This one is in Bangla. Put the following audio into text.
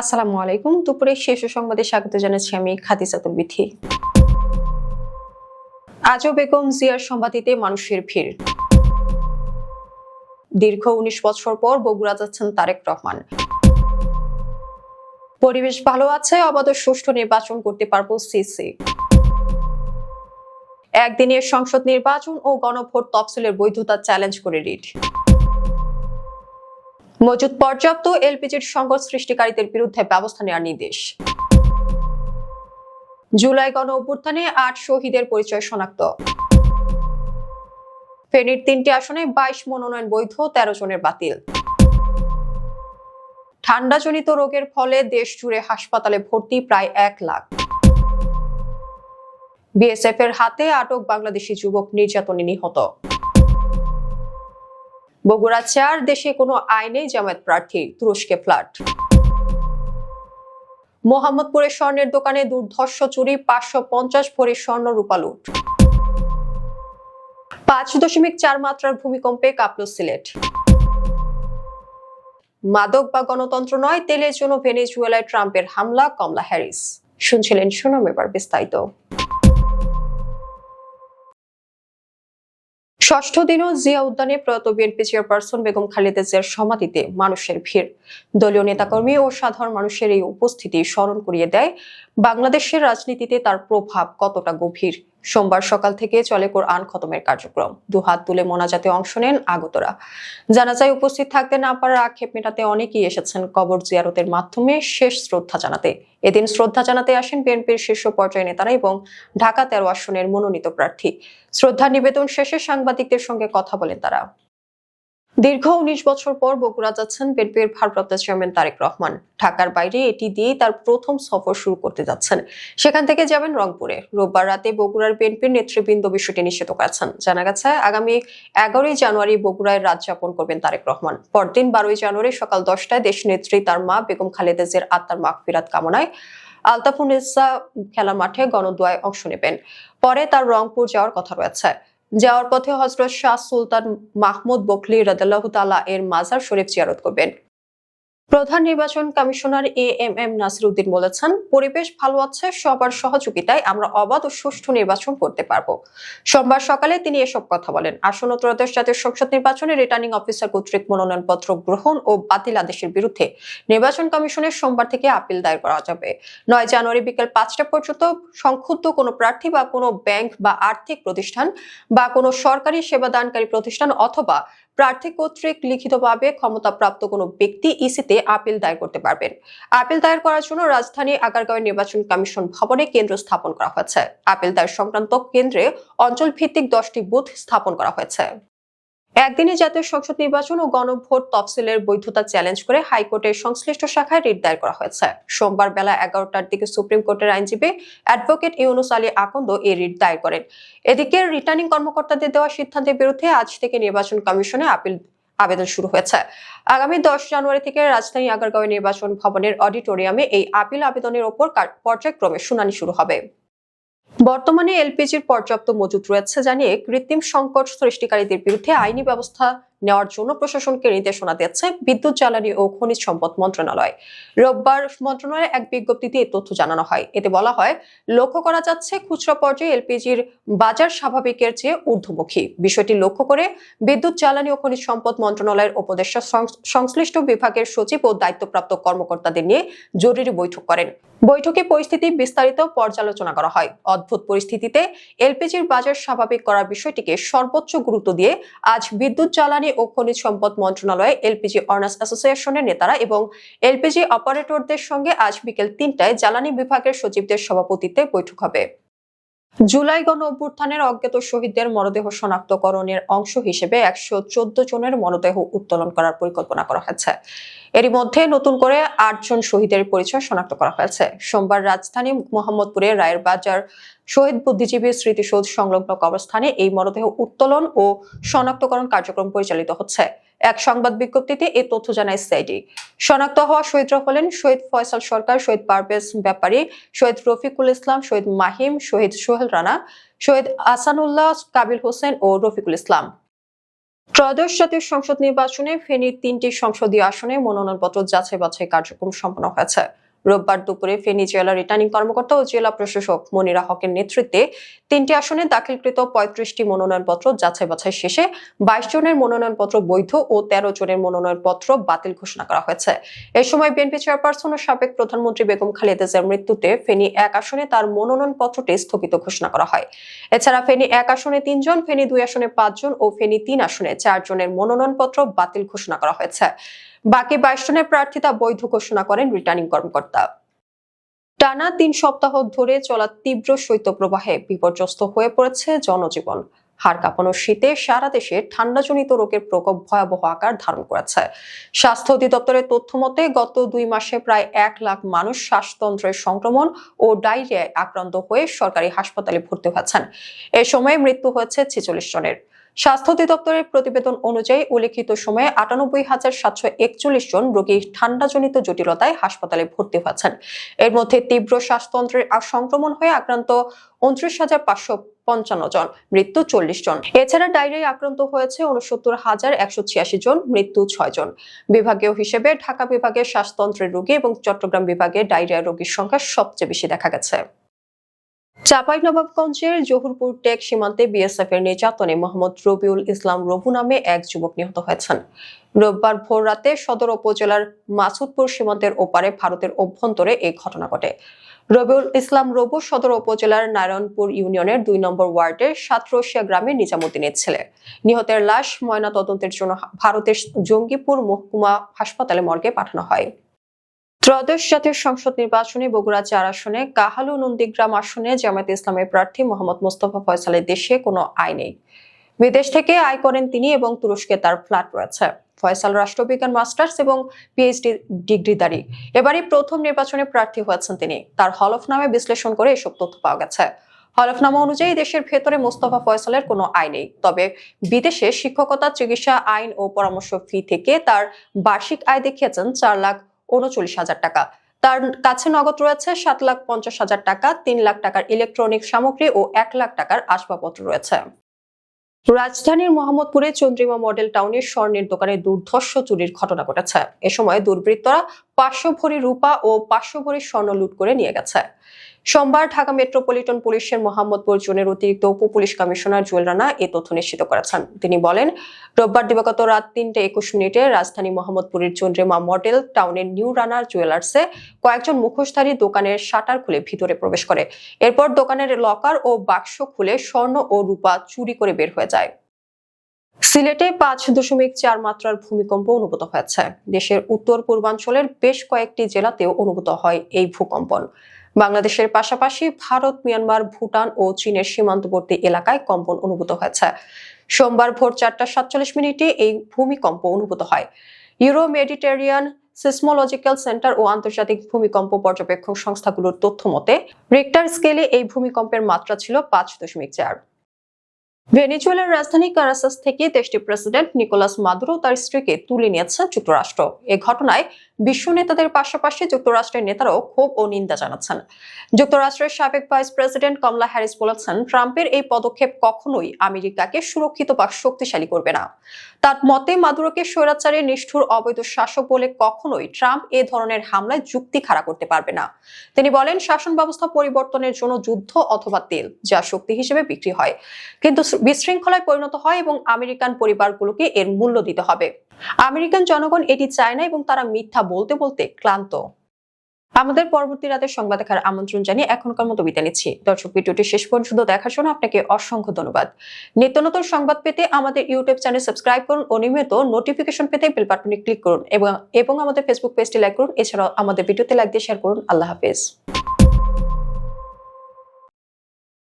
আসসালামু আলাইকুম। দুপুরে শেষ সংবাদে স্বাগত জানাচ্ছি আমি খাদিজাতুল বিথি আজও বেগম জিয়ার সমাধিতে মানুষের ভিড়। দীর্ঘ উনিশ বছর পর বগুড়া যাচ্ছেন তারেক রহমান। পরিবেশ ভালো আছে, অবাধ সুষ্ঠু নির্বাচন করতে পারব সিসি। একদিনের সংসদ নির্বাচন ও গণভোট তফসিলের বৈধতা চ্যালেঞ্জ করে রিট। মজুদ, পর্যাপ্ত এলপিজির সংকট সৃষ্টিকারীদের বিরুদ্ধে ব্যবস্থা নেওয়ার নির্দেশ। জুলাই গণ অভ্যুত্থানে আট শহীদের পরিচয় শনাক্ত। ফেনীর তিনটি আসনে বাইশ মনোনয়ন বৈধ, তেরো জনের বাতিল। ঠান্ডাজনিত রোগের ফলে দেশ জুড়ে হাসপাতালে ভর্তি প্রায় এক লাখ। বিএসএফ এর হাতে আটক বাংলাদেশি যুবক নির্যাতনে নিহত। বগুড়া চার দেশে কোনো আইনে জামায়াত প্রার্থী তুরস্কে ফ্ল্যাট মোহাম্মদপুরের স্বর্ণের দোকানে দুর্ধর্ষ চুরি, পাঁচশো পঞ্চাশ ভরি স্বর্ণ রূপা লুট। পাঁচ দশমিক চার মাত্রার ভূমিকম্পে কাঁপল সিলেট। মাদক বা গণতন্ত্র নয়, তেলের জন্য ভেনেজুয়েলায় ট্রাম্পের হামলা, কমলা হ্যারিস। শুনছিলেন শুনুন এবার বিস্তারিত। ষষ্ঠ দিনও জিয়া উদ্যানে প্রয়াত বিএনপি চেয়ারপারসন বেগম খালেদা জিয়ার সমাধিতে মানুষের ভিড়। দলীয় নেতাকর্মী ও সাধারণ মানুষের এই উপস্থিতি স্মরণ করিয়ে দেয় বাংলাদেশের রাজনীতিতে তার প্রভাব কতটা গভীর। সোমবার সকাল থেকে চলে কোরআন খতমের কার্যক্রম। দুহাত তুলে মোনাজাতে অংশ নেন আগতরা। জানাজায় উপস্থিত থাকতে না পারার আক্ষেপ মেটাতে অনেকেই এসেছেন কবর জিয়ারতের মাধ্যমে শেষ শ্রদ্ধা জানাতে। এদিন শ্রদ্ধা জানাতে আসেন বিএনপির শীর্ষ পর্যায়ে নেতারা এবং ঢাকা তেরো আসনের মনোনীত প্রার্থী। শ্রদ্ধা নিবেদন শেষে সাংবাদিকদের সঙ্গে কথা বলেন তারা। দীর্ঘ উনিশ বছর পর বগুড়া যাচ্ছেন বিএনপির ভারপ্রাপ্ত চেয়ারম্যান তারেক রহমান। ঢাকার বাইরে এটি দিয়েই তার প্রথম সফর শুরু করতে যাচ্ছেন। সেখান থেকে যাবেন রংপুরে। রোববার রাতে বগুড়ার বিএনপির নেতৃবৃন্দ বিষয়টি নিষেধ করেছেন। জানা গেছে, আগামী এগারোই জানুয়ারি বগুড়ায় রাত যাপন করবেন তারেক রহমান। পরদিন বারোই জানুয়ারি সকাল দশটায় দেশ নেত্রী তার মা বেগম খালেদা জিয়ার আত্মার মাগফিরাত কামনায় আলতাফুনিসা খেলা মাঠে গণদুয়ায় অংশ নেবেন। পরে তার রংপুর যাওয়ার কথা রয়েছে। যাওয়ার পথে হজরত শাহ সুলতান মাহমুদ বকলি রাদাল্লাহ তালা এর মাজার শরীফ জিয়ারত করবেন। প্রধান নির্বাচন commissioner A M M Nasiruddin বলেছেন, পরিবেশ ভালো আছে, সবার সহযোগিতায় আমরা অবাধ ও সুষ্ঠু নির্বাচন করতে পারব। সোমবার সকালে তিনি এসব কথা বলেন। আসন্ন ত্রয়োদশ জাতীয় সংসদ নির্বাচনে রিটার্নিং অফিসার কর্তৃক মনোনয়নপত্র গ্রহণ ও বাতিল আদেশের বিরুদ্ধে নির্বাচন কমিশনের সোমবার থেকে আপিল দায়ের করা যাবে। নয় জানুয়ারি বিকেল পাঁচটা পর্যন্ত সংক্ষুব্ধ কোনো প্রার্থী বা কোনো ব্যাংক বা আর্থিক প্রতিষ্ঠান বা কোনো সরকারি সেবাদানকারী প্রতিষ্ঠান অথবা প্রার্থী কর্তৃক লিখিতভাবে ক্ষমতাপ্রাপ্ত কোনো ব্যক্তি ইসিতে আপিল দায়ের করতে পারবেন। আপিল দায়ের করার জন্য রাজধানী আগারগাঁওয়ের নির্বাচন কমিশন ভবনে কেন্দ্র স্থাপন করা হয়েছে। আপিল দায়ের সংক্রান্ত কেন্দ্রে অঞ্চল ভিত্তিক দশটি বুথ স্থাপন করা হয়েছে। একদিনে জাতীয় সংসদ নির্বাচন ও গণভোট তফসিলের বৈধতা চ্যালেঞ্জ করে হাইকোর্টের সংশ্লিষ্ট শাখায় রিট দায়ের করা হয়েছে। সোমবার বেলা এগারোটার দিকে সুপ্রিম কোর্টের আইনজীবী অ্যাডভোকেট ইউনুস আলী আকন্দ এই রিট দায়ের করেন। এদিকে রিটার্নিং কর্মকর্তাদের দেওয়া সিদ্ধান্তের বিরুদ্ধে আজ থেকে নির্বাচন কমিশনে আপিল আবেদন শুরু হয়েছে। আগামী দশ জানুয়ারি থেকে রাজধানী আগারগাঁও নির্বাচন ভবনের অডিটোরিয়ামে এই আপিল আবেদনের ওপর কার- পর্যায়ক্রমে শুনানি শুরু হবে। বর্তমানে এলপিজির পর্যাপ্ত মজুত রয়েছে জানিয়ে কৃত্রিম সংকট সৃষ্টিকারীদের বিরুদ্ধে আইনি ব্যবস্থা নেওয়ার জন্য প্রশাসনকে নির্দেশনা দিচ্ছে বিদ্যুৎ, জ্বালানি ও খনিজ সম্পদ মন্ত্রণালয়। রোববার মন্ত্রণালয়ের এক বিজ্ঞপ্তিতে এই তথ্য জানানো হয়। এতে বলা হয়, লক্ষ্য করা যাচ্ছে খুচরা পর্যায়ে এলপিজির বাজার স্বাভাবিকের চেয়ে ঊর্ধ্বমুখী। বিষয়টি লক্ষ্য করে বিদ্যুৎ, জ্বালানি ও খনিজ সম্পদ মন্ত্রণালয়ের উপদেষ্টা সংশ্লিষ্ট বিভাগের সচিব ও দায়িত্বপ্রাপ্ত কর্মকর্তাদের নিয়ে জরুরি বৈঠক করেন। বৈঠকে পরিস্থিতি বিস্তারিত পর্যালোচনা করা হয়। অদ্ভুত পরিস্থিতিতে এলপিজির বাজার স্বাভাবিক করার বিষয়টিকে সর্বোচ্চ গুরুত্ব দিয়ে আজ বিদ্যুৎ, জ্বালানি ও খনিজ সম্পদ মন্ত্রণালয়ে এলপিজি অনার্স অ্যাসোসিয়েশনের নেতারা এবং এলপিজি অপারেটরদের সঙ্গে আজ বিকেল তিনটায় জ্বালানি বিভাগের সচিবদের সভাপতিত্বে বৈঠক হবে। জুলাই গণ অভ্যুত্থানের অজ্ঞাত শহীদদের মরদেহ শনাক্তকরণের অংশ হিসেবে একশো চোদ্দ জনের মরদেহ উত্তোলন করার পরিকল্পনা করা হয়েছে। এরই মধ্যে নতুন করে আটজন শহীদের পরিচয় শনাক্ত করা হয়েছে। সোমবার রাজধানী মোহাম্মদপুরের রায়ের বাজার শহীদ বুদ্ধিজীবী স্মৃতিসৌধ সংলগ্ন কবরস্থানে এই মরদেহ উত্তোলন ও শনাক্তকরণ কার্যক্রম পরিচালিত হচ্ছে। এক সংবাদ বিজ্ঞপ্তিতে এই তথ্য জানায় সিআইডি শনাক্ত হওয়া শহীদরা হলেন শহীদ ফয়সাল সরকার, শহীদ পারভেজ ব্যাপারী, শহীদ রফিকুল ইসলাম, শহীদ মাহিম, শহীদ সোহেল রানা, শহীদ আসানুল্লাহ, কাবিল হোসেন ও রফিকুল ইসলাম। ত্রয়োদশ জাতীয় সংসদ নির্বাচনে ফেনীর তিনটি সংসদীয় আসনে মনোনয়নপত্র যাচাই বাছাই কার্যক্রম সম্পন্ন হয়েছে। রোববার দুপুরে ফেনী জেলা রিটার্নিং কর্মকর্তা ও জেলা প্রশাসক মনিরা হকের নেতৃত্বে তিনটি আসনে দাখিলকৃত পঁয়ত্রিশটি মনোনয়নপত্র যাচাই বাছাই শেষে বাইশ জনের মনোনয়নপত্র বৈধ ও তেরো জনের মনোনয়নপত্র বাতিল ঘোষণা করা হয়েছে। এ সময় বিএনপি চেয়ারপারসন ও সাবেক প্রধানমন্ত্রী বেগম খালেদা জিয়ার মৃত্যুতে ফেনী এক আসনে তার মনোনয়নপত্রটি স্থগিত ঘোষণা করা হয়। এছাড়া ফেনী এক আসনে তিনজন, ফেনী দুই আসনে পাঁচজন ও ফেনী তিন আসনে চারজনের মনোনয়নপত্র বাতিল ঘোষণা করা হয়েছে। বাকি বাইশ জনের প্রার্থিতা বৈধ ঘোষণা করেন রিটার্নিং কর্মকর্তা। টানা তিন সপ্তাহ ধরে চলা তীব্র শৈত্যপ্রবাহে বিপর্যস্ত হয়ে পড়েছে জনজীবন। হাড় কাঁপানো শীতে সারা দেশে ঠান্ডাজনিত রোগের প্রকোপ ভয়াবহ আকার ধারণ করেছে। স্বাস্থ্য অধিদপ্তরের তথ্য মতে, গত দুই মাসে প্রায় এক লাখ মানুষ শ্বাসতন্ত্রের সংক্রমণ ও ডায়রিয়ায় আক্রান্ত হয়ে সরকারি হাসপাতালে ভর্তি হয়েছেন। এ সময়ে মৃত্যু হয়েছে ছেচল্লিশ জনের। স্বাস্থ্য অধিদপ্তরের প্রতিবেদন অনুযায়ী উল্লেখিত সময়ে আটানব্বই হাজার সাতশো একচল্লিশ জন রোগী ঠান্ডাজনিত জটিলতায় হাসপাতালে ভর্তি হয়েছেন। এর মধ্যে তীব্র শ্বাসতন্ত্রের সংক্রমণ হয়ে আক্রান্ত উনত্রিশ হাজার পাঁচশো পঞ্চান্ন জন, মৃত্যু চল্লিশ জন। এছাড়া ডায়রিয়ায় আক্রান্ত হয়েছে উনসত্তর হাজার একশো ছিয়াশি জন, মৃত্যু ছয় জন। বিভাগীয় হিসেবে ঢাকা বিভাগের শ্বাসতন্ত্রের রোগী এবং চট্টগ্রাম বিভাগে ডায়রিয়া রোগীর সংখ্যা সবচেয়ে বেশি দেখা গেছে। চাঁপাইনবাবগঞ্জের জহুরপুর টেক সীমান্তে বিএসএফ এর নির্যাতনে মোহাম্মদ রবিউল ইসলাম রবু নামে এক যুবক নিহত হয়েছেন। রোববার ভোর রাতে সদর উপজেলার মাসুদপুর সীমান্তের ওপারে ভারতের অভ্যন্তরে এই ঘটনা ঘটে। রবিউল ইসলাম রবু সদর উপজেলার নারায়ণপুর ইউনিয়নের দুই নম্বর ওয়ার্ডের সাতরশিয়া গ্রামের নিজামুদ্দিনের ছেলে। নিহতের লাশ ময়না তদন্তের জন্য ভারতের জঙ্গিপুর মহকুমা হাসপাতালে মর্গে পাঠানো হয়। ত্রয়োদশ জাতীয় সংসদ নির্বাচনে বগুড়া চার আসনে, কাহালু নন্দীগ্রাম আসনে জামায়াত ইসলামের প্রার্থী মোহাম্মদ মোস্তফা ফয়সালের দেশে কোনো আয় নেই। বিদেশ থেকে আয় করেন তিনি এবং তুরস্কে তার ফ্ল্যাট রয়েছে। ফয়সাল রাষ্ট্রবিজ্ঞান মাস্টার্স এবং পিএইচডি ডিগ্রিধারী। এবারই প্রথম নির্বাচনে প্রার্থী হয়েছেন তিনি। তার হলফনামে বিশ্লেষণ করে এসব তথ্য পাওয়া গেছে। হলফনামা অনুযায়ী দেশের ভেতরে মোস্তফা ফয়সালের কোনো আয় নেই। তবে বিদেশে শিক্ষকতা, চিকিৎসা, আইন ও পরামর্শ ফি থেকে তার বার্ষিক আয় দেখিয়েছেন চার লাখ উনচল্লিশ হাজার টাকা। তার কাছে নগদ রয়েছে সাত লাখ পঞ্চাশ হাজার টাকা, তিন লাখ টাকার ইলেকট্রনিক সামগ্রী ও এক লাখ টাকার আসবাবপত্র রয়েছে। রাজধানীর মোহাম্মদপুরে চন্দ্রিমা মডেল টাউনের স্বর্ণের দোকানে দুর্ধর্ষ চুরির ঘটনা ঘটেছে। এ সময় দুর্বৃত্তরা পাঁচশো ভরি রূপা ও পাঁচশো ভরি স্বর্ণ লুট করে নিয়ে গেছে। সোমবার ঢাকা মেট্রোপলিটন পুলিশের মোহাম্মদপুর জোনের অতিরিক্ত উপ পুলিশ কমিশনার জুয়েল রানা এ তথ্য নিশ্চিত করেছেন। তিনি বলেন, রোববার দিবাগত রাত তিনটে একুশ মিনিটে রাজধানী মোহাম্মদপুরের Chandrima model town new runner জুয়েলার্সে কয়েকজন মুখোশধারী দোকানের শাটার খুলে ভিতরে প্রবেশ করে। এরপর দোকানের লকার ও বাক্স খুলে স্বর্ণ ও রূপা চুরি করে বের হয়ে যায়। সিলেটে পাঁচ দশমিক চার মাত্রার ভূমিকম্প অনুভূত হয়েছে। দেশের উত্তর পূর্বাঞ্চলের বেশ কয়েকটি জেলাতেও অনুভূত হয় এই ভূকম্পন। বাংলাদেশের পাশাপাশি ভারত, মিয়ানমার, ভুটান ও চীনের সীমান্তবর্তী এলাকায় কম্পন অনুভূত হয়েছে। সোমবার ভোর চারটা সাতচল্লিশ মিনিটে এই ভূমিকম্প অনুভূত হয়। ইউরো মেডিটেরিয়ান সিসমোলজিক্যাল সেন্টার ও আন্তর্জাতিক ভূমিকম্প পর্যবেক্ষক সংস্থাগুলোর তথ্য মতে রিক্টার স্কেলে এই ভূমিকম্পের মাত্রা ছিল পাঁচ দশমিক চার। ভেনেজুয়েলার রাজধানী কারাসাস থেকে দেশটির প্রেসিডেন্ট নিকোলাস মাদুরো তার স্ত্রীকে তুলে নিয়েছে যুক্তরাষ্ট্র। এ ঘটনায় বিশ্ব নেতাদের পাশাপাশি যুক্তরাষ্ট্রের নেতারাও ক্ষোভ ও নিন্দা জানাচ্ছেন। যুক্তরাষ্ট্রের সাবেক ভাইস প্রেসিডেন্ট কমলা হ্যারিস বলেছেন, ট্রাম্পের এই পদক্ষেপ কখনোই আমেরিকাকে সুরক্ষিত বা শক্তিশালী করবে না। তার মতে, মাদুরোকে স্বৈরাচারী, নিষ্ঠুর, অবৈধ শাসক বলে কখনোই ট্রাম্প এ ধরনের হামলায় যুক্তি খাড়া করতে পারবে না। তিনি বলেন, শাসন ব্যবস্থা পরিবর্তনের জন্য যুদ্ধ অথবা তেল, যা শক্তি হিসেবে বিক্রি হয়, কিন্তু বিশৃঙ্খলায় পরিণত হয় এবং আমেরিকান পরিবারগুলোকে এর মূল্য দিতে হবে। আমেরিকান জনগণ এটি চায় না এবং তারা মিথ্যা বলতে বলতে ক্লান্ত। আমাদের পরবর্তী রাতের সংবাদ দেখার আমন্ত্রণ জানিয়ে এখনকার মতো বিদায় নিচ্ছি। দর্শক, ভিডিওটি শেষ পর্যন্ত দেখার জন্য আপনাকে অসংখ্য ধন্যবাদ। নিত্য নতুন সংবাদ পেতে আমাদের ইউটিউব চ্যানেল সাবস্ক্রাইব করুন ও নিয়মিত নোটিফিকেশন পেতে বেল বাটনে ক্লিক করুন এবং এবং আমাদের ফেসবুক পেজটি লাইক করুন। এছাড়াও আমাদের ভিডিওতে লাইক দিয়ে শেয়ার করুন। আল্লাহ হাফেজ।